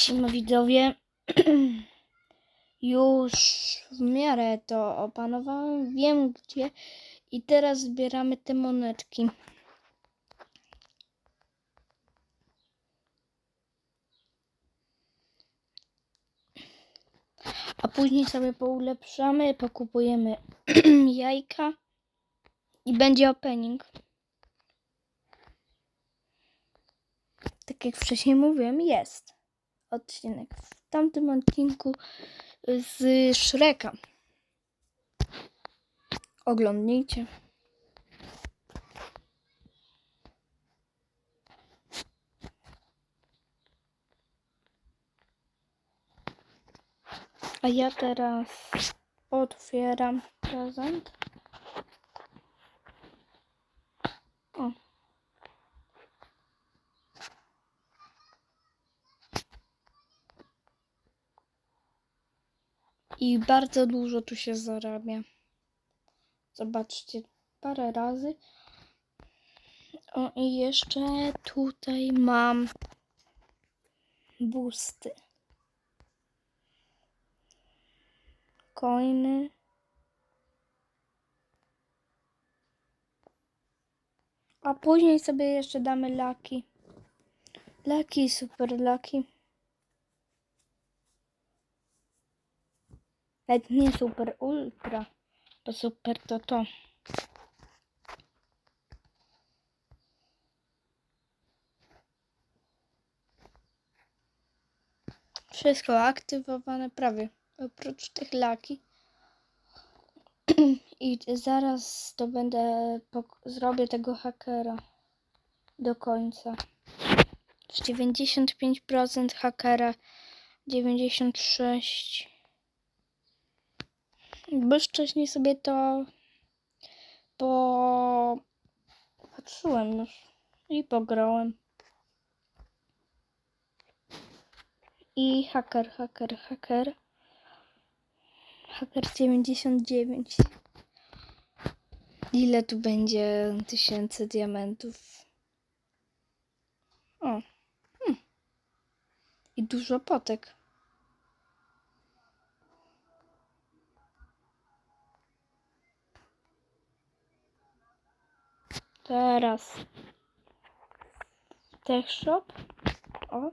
Siema widzowie. Już w miarę to opanowałem, wiem gdzie i teraz zbieramy te monetki. A później sobie poulepszamy, pokupujemy jajka i będzie opening. Tak jak wcześniej mówiłem, jest odcinek w tamtym odcinku z Shreka. Oglądnijcie. A ja teraz otwieram prezent. I bardzo dużo tu się zarabia. Zobaczcie, parę razy. O, i jeszcze tutaj mam busty. Coiny. A później sobie jeszcze damy laki. Laki, super laki. Nawet nie super ultra, bo super to to. Wszystko aktywowane prawie, oprócz tych laki. I zaraz to będę, zrobię tego hakera do końca. 95% hakera, 96%. Bo wcześniej sobie to po patrzyłem już i pograłem. I haker, haker, haker. Haker 99. Ile tu będzie tysięcy diamentów? O. Hmm. I dużo potek. Teraz Tech Shop. O.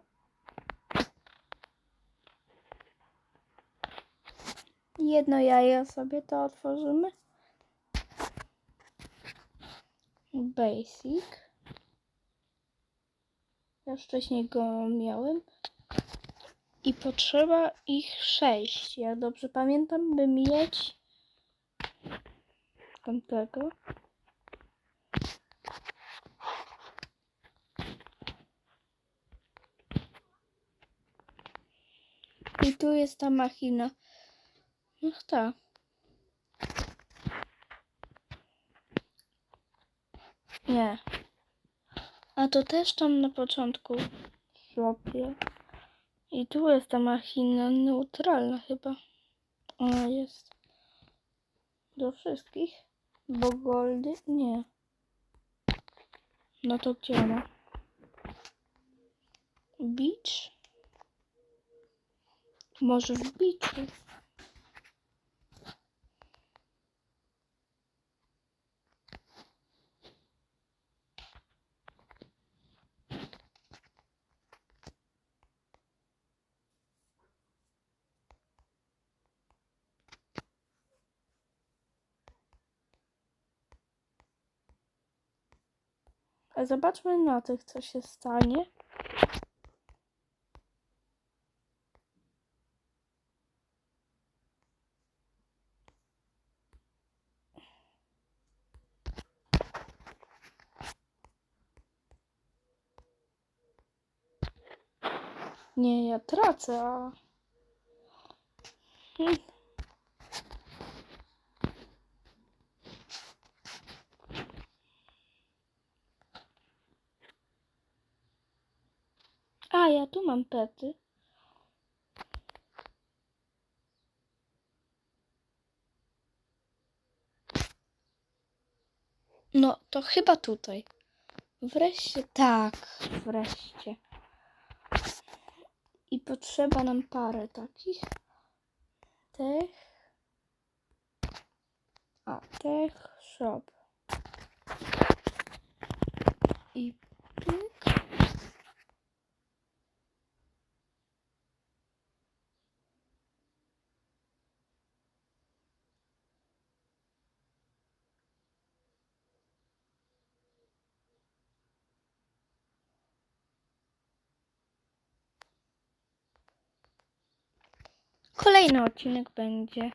Jedno jajo sobie to otworzymy. Basic. Ja wcześniej go miałem. I potrzeba ich sześć. Jak dobrze pamiętam, by mieć tamtego. I tu jest ta machina. Ach ta. Nie. A to też tam na początku szłopie. I tu jest ta machina neutralna chyba. Ona jest. Do wszystkich. Bo goldy? Nie. No to gdzie ona? Beach? Może w biczu. A zobaczmy na tych, co się stanie. Nie, ja tracę, a... Ja tu mam pety. No, to chyba tutaj. Wreszcie, tak, wreszcie. I potrzeba nam parę takich. Tech. O, tech shop. I pyk. Kolejny odcinek będzie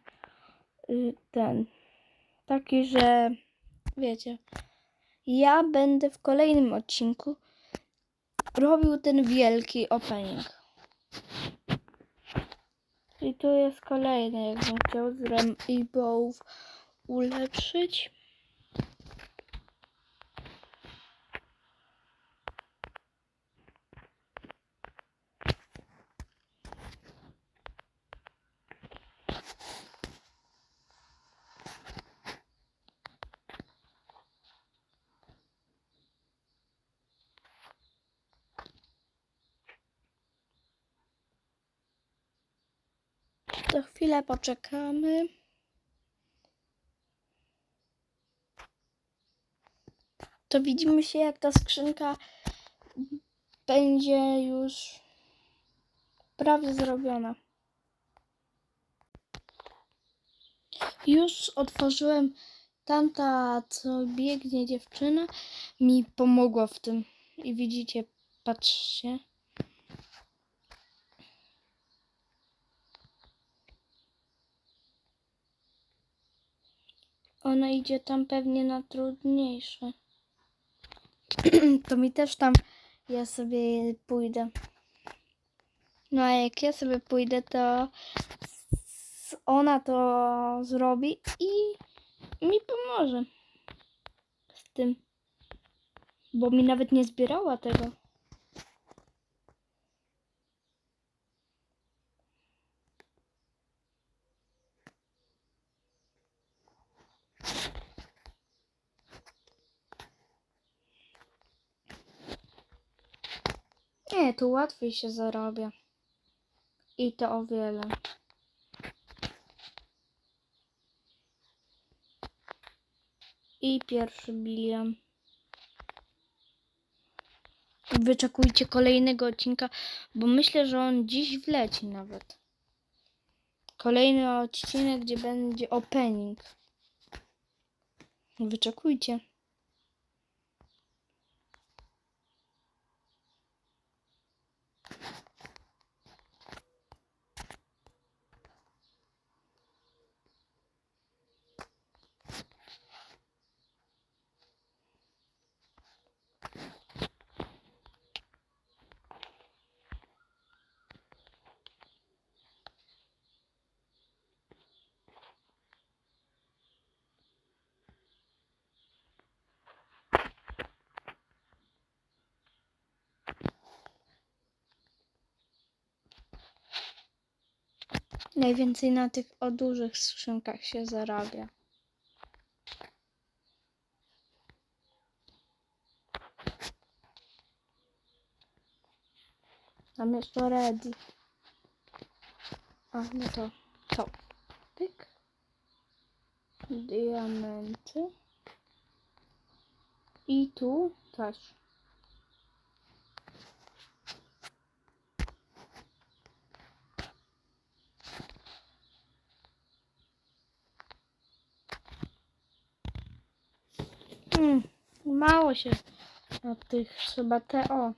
y, ten. Taki, że wiecie, ja będę w kolejnym odcinku robił ten wielki opening. I tu jest kolejny, jakbym chciał z Rainbowów ulepszyć. To chwilę poczekamy. To widzimy się, jak ta skrzynka będzie już prawie zrobiona. Już otworzyłem tamta, co biegnie dziewczyna, mi pomogła w tym. I widzicie, patrzcie. Ona idzie tam pewnie na trudniejsze. to mi też tam, ja sobie pójdę. No a jak ja sobie pójdę, to ona to zrobi i mi pomoże z tym. Bo mi nawet nie zbierała tego. Nie, tu łatwiej się zarabia. I to o wiele. I pierwszy bilion. Wyczekujcie kolejnego odcinka, bo myślę, że on dziś wleci nawet. Kolejny odcinek, gdzie będzie opening. Wyczekujcie. Najwięcej na tych o dużych skrzynkach się zarabia. Tam jest to ready. A, no to to. Pyk. Diamenty. I tu też. Hmm, mało się od tych chyba te o.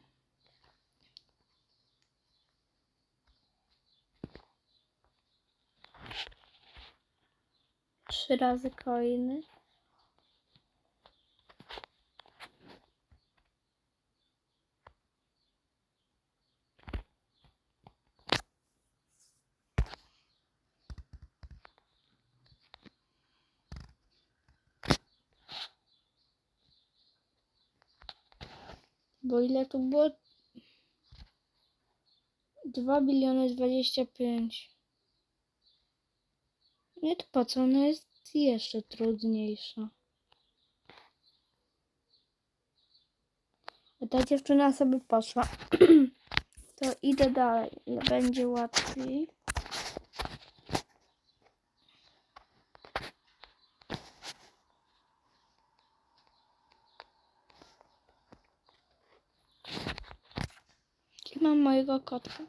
Trzy razy coiny. Bo ile tu było? 2 biliony 25. Nie, to po co? Ona jest jeszcze trudniejsza. A ta dziewczyna sobie poszła. To idę dalej, będzie łatwiej. I mam mojego kotka.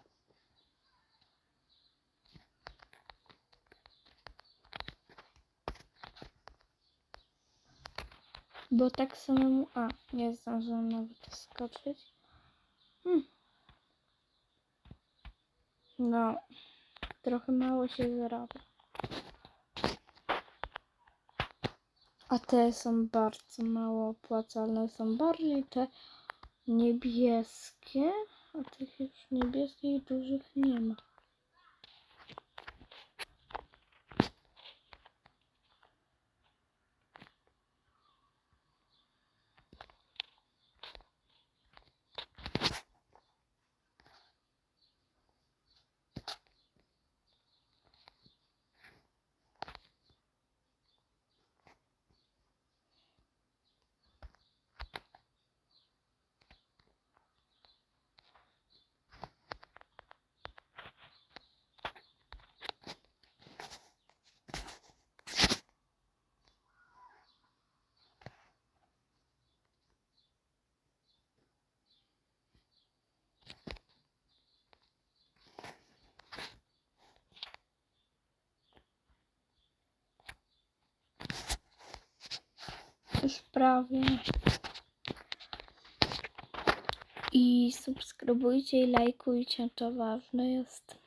Bo tak samemu... A, nie zdążyłam nawet skoczyć. Hmm. No, trochę mało się zarabia. A te są bardzo mało opłacalne. Są bardziej te niebieskie. Tych już niebieskich dużych nie ma. Już prawie. I subskrybujcie i lajkujcie, to ważne jest.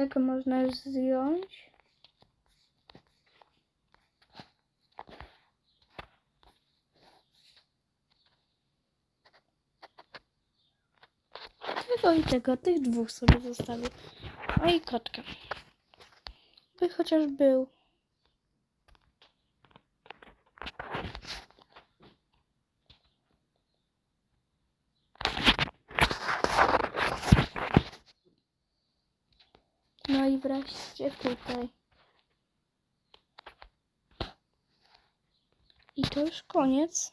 Tego można już zdjąć. Tego i tego, tych dwóch sobie zostawię. O i kotka. By chociaż był. No i wreszcie tutaj. I to już koniec.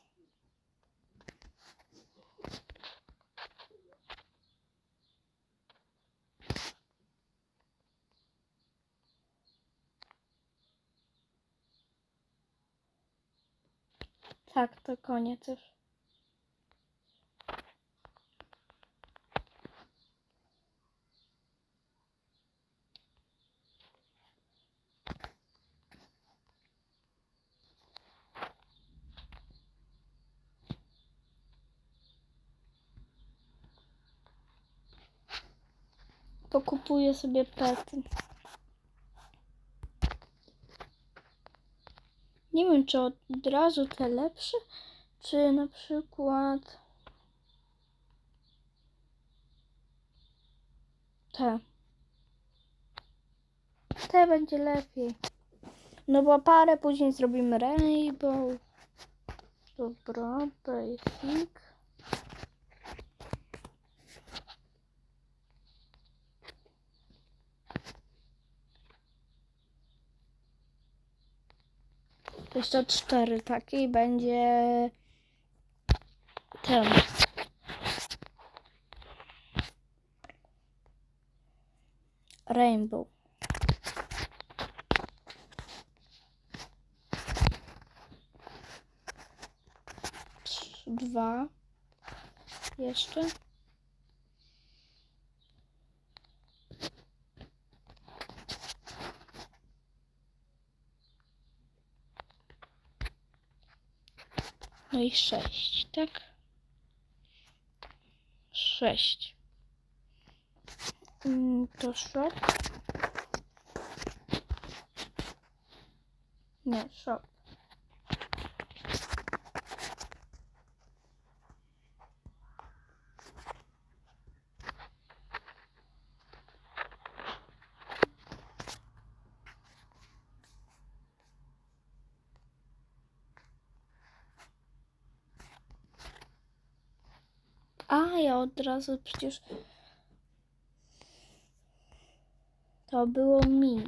Tak, to koniec już. Pokupuję sobie pety. Nie wiem, czy od razu te lepsze, czy na przykład te. Te będzie lepiej. No bo parę później zrobimy rainbow. Dobra, basic. Jeszcze cztery takie i będzie ten. Rainbow. Dwa. Jeszcze. I sześć, tak? Sześć. Mm, To shop. Nie, shop. A, ja od razu przecież... To było mi.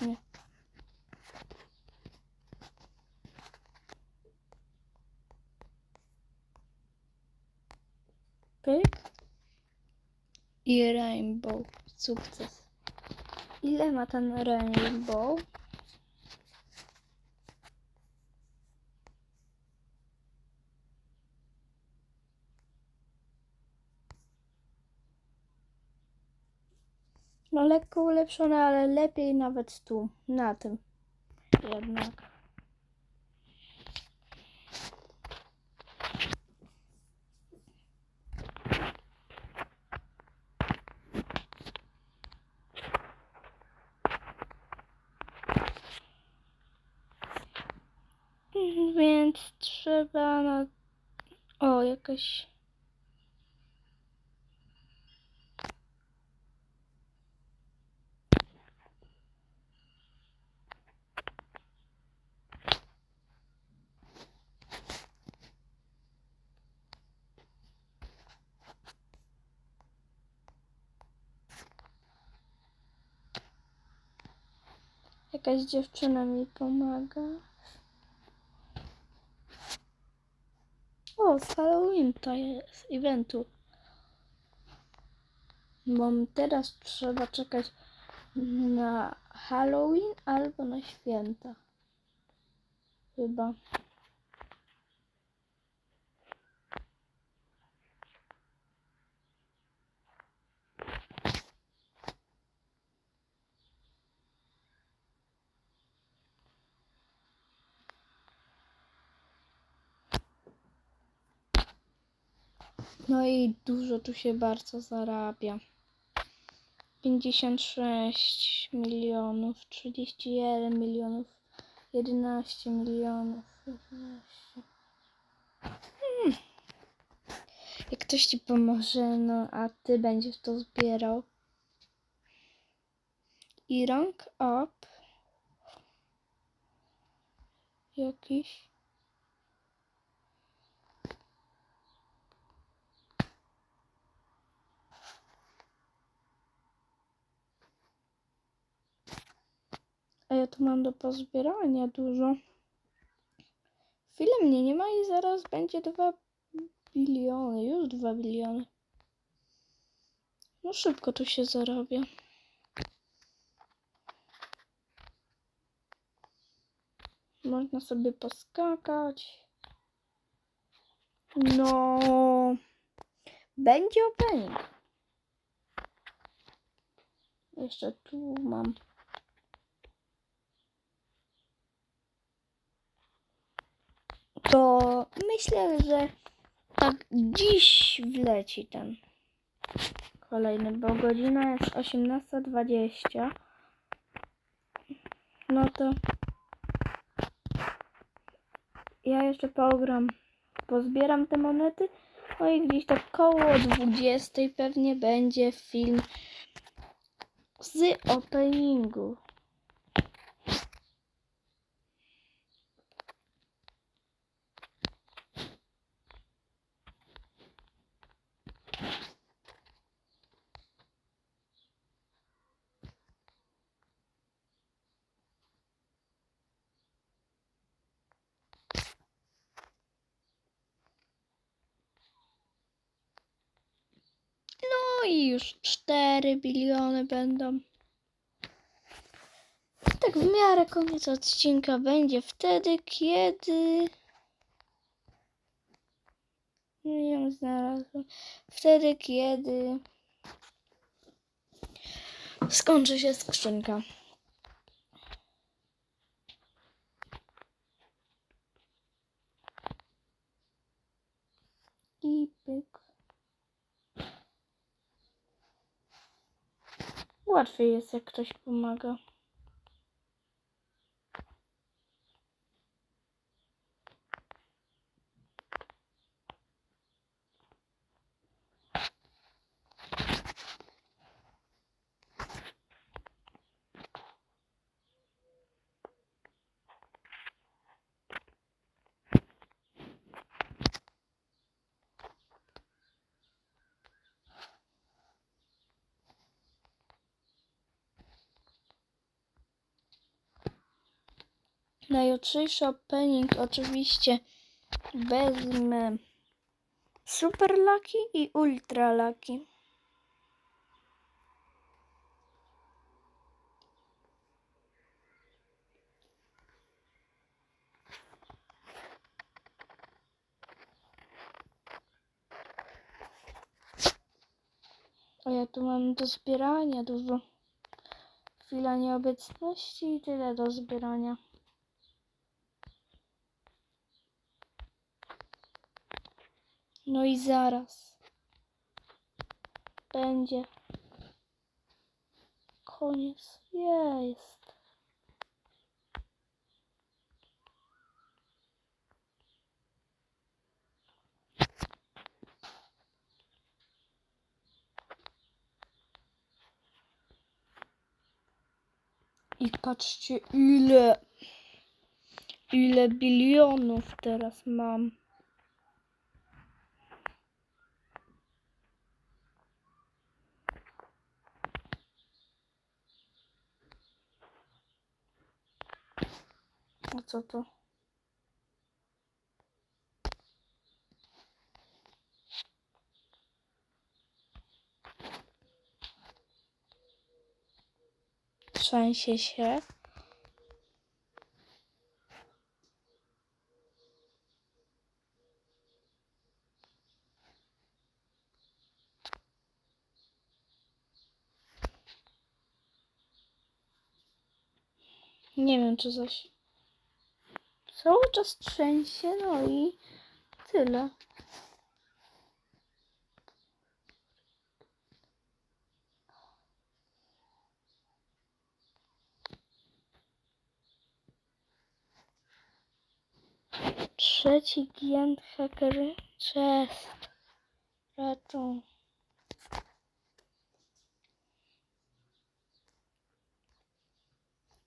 Nie. Pyk. I rainbow. Sukces. Ile ma ten rainbow? No lekko ulepszone, ale lepiej nawet tu, na tym. Jednak. Mhm, Więc trzeba na... O, jakaś... Jakaś dziewczyna mi pomaga. O, z Halloween to jest eventu. Bo teraz trzeba czekać na Halloween albo na święta. Chyba. No i dużo tu się bardzo zarabia. 56 milionów, 31 milionów, 11 milionów. 11. Hmm. Jak ktoś ci pomoże, no a ty będziesz to zbierał. I rank up. Jakiś. A ja tu mam do pozbierania dużo. Chwilę mnie nie ma i zaraz będzie 2 biliony. Już 2 biliony. No szybko tu się zarabia. Można sobie poskakać. No. Będzie opening. Jeszcze tu mam. To myślę, że tak dziś wleci ten kolejny, bo godzina jest 18.20. No to ja jeszcze pogram, pozbieram te monety, no i gdzieś tak koło 20 pewnie będzie film z openingu. No i już 4 biliony będą. Tak w miarę koniec odcinka będzie wtedy, kiedy... Nie wiem, znalazłem. Wtedy, kiedy... Skończy się skrzynka. I pyk. Łatwiej jest, jak ktoś pomaga. Na jutrzejszy opening oczywiście wezmę Super Lucky i Ultra Lucky. A ja tu mam do zbierania dużo. Chwila nieobecności i tyle do zbierania. No i zaraz będzie koniec. Jest. I patrzcie ile ile bilionów teraz mam. A co to? Trzęsie się. Nie wiem, czy coś cały czas trzęsie, no i tyle. Trzeci gigant hacker chest. Raczą.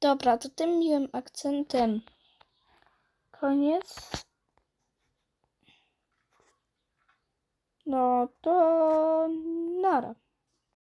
Dobra, to tym miłym akcentem koniec. No to nara.